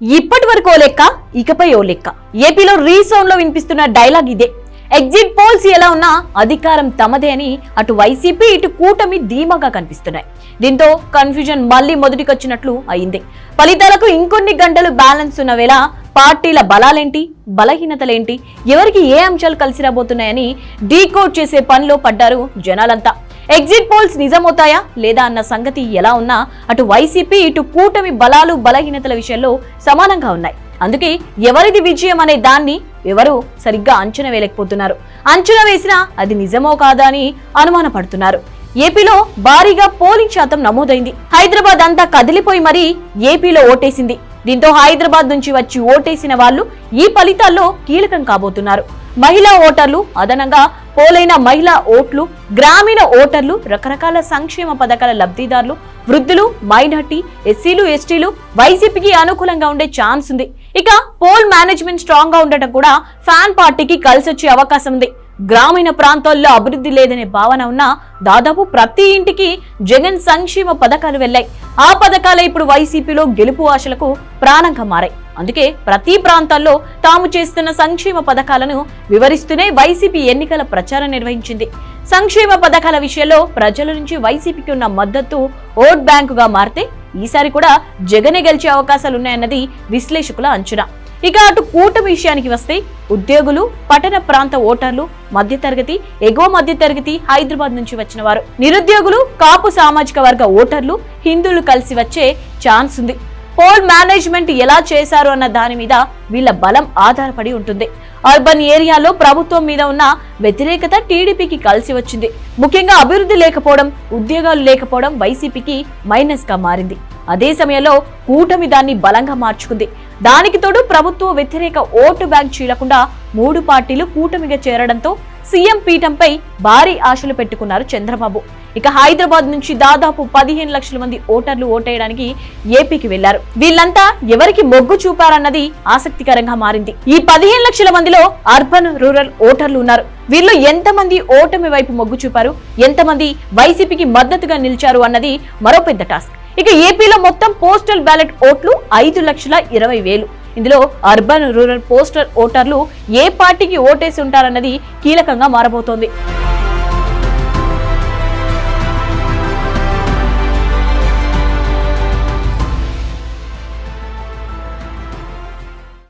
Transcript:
ఇప్పటి వరకు ఓ లెక్క ఇకపై ఓ లెక్క. ఏపీలో రీసౌండ్లో వినిపిస్తున్న డైలాగ్ ఇదే. ఎగ్జిట్ పోల్స్ ఎలా ఉన్నా అధికారం తమదే అని అటు వైసీపీ ఇటు కూటమి ధీమాగా కనిపిస్తున్నాయి. దీంతో కన్ఫ్యూజన్ మళ్ళీ మొదటికొచ్చినట్లు అయింది. ఫలితాలకు ఇంకొన్ని గంటలు బ్యాలెన్స్ ఉన్న వేళ పార్టీల బలాలేంటి బలహీనతలేంటి ఎవరికి ఏ అంశాలు కలిసి రాబోతున్నాయని డీకోడ్ చేసే పనిలో పడ్డారు జనాలంతా. ఎగ్జిట్ పోల్స్ నిజమవుతాయా లేదా అన్న సంగతి ఎలా ఉన్నా అటు వైసీపీ ఇటు కూటమి బలాలు బలహీనతల విషయంలో సమానంగా ఉన్నాయి. అందుకే ఎవరిది విజయం అనే దాన్ని ఎవరు సరిగ్గా అంచనా వేయలేకపోతున్నారు. అంచనా వేసినా అది నిజమో కాదా అని అనుమానపడుతున్నారు. ఏపీలో భారీగా పోలింగ్ శాతం నమోదైంది. హైదరాబాద్ అంతా కదిలిపోయి మరీ ఏపీలో ఓటేసింది. దీంతో హైదరాబాద్ నుంచి వచ్చి ఓటేసిన వాళ్ళు ఈ ఫలితాల్లో కీలకం కాబోతున్నారు. మహిళా ఓటర్లు అదనంగా పోలైన మహిళా ఓట్లు గ్రామీణ ఓటర్లు రకరకాల సంక్షేమ పథకాల లబ్ధిదారులు వృద్ధులు మైనార్టీ ఎస్సీలు ఎస్టీలు వైసీపీకి అనుకూలంగా ఉండే ఛాన్స్ ఉంది. ఇక పోల్ మేనేజ్మెంట్ స్ట్రాంగ్గా ఉండటం కూడా ఫ్యాన్ పార్టీకి కలిసి వచ్చే అవకాశం ఉంది. గ్రామీణ ప్రాంతాల్లో అభివృద్ధి లేదనే భావన ఉన్న దాదాపు ప్రతి ఇంటికి జగన్ సంక్షేమ పథకాలు వెళ్ళాయి. ఆ పథకాలే ఇప్పుడు వైసీపీలో గెలుపు ఆశలకు ప్రాణంగా మారాయి. అందుకే ప్రతి ప్రాంతాల్లో తాము చేస్తున్న సంక్షేమ పథకాలను వివరిస్తూనే వైసీపీ ఎన్నికల ప్రచారం నిర్వహించింది. సంక్షేమ పథకాల విషయంలో ప్రజల నుంచి వైసీపీకి ఉన్న మద్దతు ఓట్ బ్యాంకుగా మారితే ఈసారి కూడా జగనే గెలిచే అవకాశాలున్నాయన్నది విశ్లేషకుల అంచనా. ఇక అటు కూటమి విషయానికి వస్తే ఉద్యోగులు పట్టణ ప్రాంత ఓటర్లు మధ్యతరగతి ఎగువ మధ్యతరగతి హైదరాబాద్ నుంచి వచ్చిన వారు. నిరుద్యోగులు కాపు సామాజిక వర్గ ఓటర్లు హిందువులు కలిసి వచ్చే ఛాన్స్ ఉంది. పోల్ మేనేజ్మెంట్ ఎలా చేశారు అన్న దాని మీద వీళ్ళ బలం ఆధారపడి ఉంటుంది. అర్బన్ ఏరియాలో ప్రభుత్వం మీద ఉన్న వ్యతిరేకత టీడీపీకి కలిసి వచ్చింది. ముఖ్యంగా అభివృద్ధి లేకపోవడం ఉద్యోగాలు లేకపోవడం వైసీపీకి మైనస్గా మారింది. అదే సమయంలో కూటమి దాన్ని బలంగా మార్చుకుంది. దానికి తోడు ప్రభుత్వ వ్యతిరేక ఓటు బ్యాంక్ చీలకుండా మూడు పార్టీలు కూటమిగా చేరడంతో సీఎం పీఠంపై భారీ ఆశలు పెట్టుకున్నారు చంద్రబాబు. ఇక హైదరాబాద్ నుంచి దాదాపు పదిహేను లక్షల మంది ఓటర్లు ఓటేయడానికి ఏపీకి వెళ్ళారు. వీళ్ళంతా ఎవరికి మొగ్గు చూపారన్నది ఆసక్తికరంగా మారింది. ఈ పదిహేను లక్షల మందిలో అర్బన్ రూరల్ ఓటర్లు ఉన్నారు. వీళ్ళు ఎంతమంది ఓటమి వైపు మొగ్గు చూపారు? ఎంతమంది వైసీపీకి మద్దతుగా నిలిచారు అన్నది మరో పెద్ద టాస్క్. ఇక ఏపీలో మొత్తం పోస్టల్ బ్యాలెట్ ఓట్లు ఐదు లక్షల ఇరవై వేలు. ఇందులో అర్బన్ రూరల్ పోస్టల్ ఓటర్లు ఏ పార్టీకి ఓటేసి ఉంటారన్నది కీలకంగా మారబోతోంది.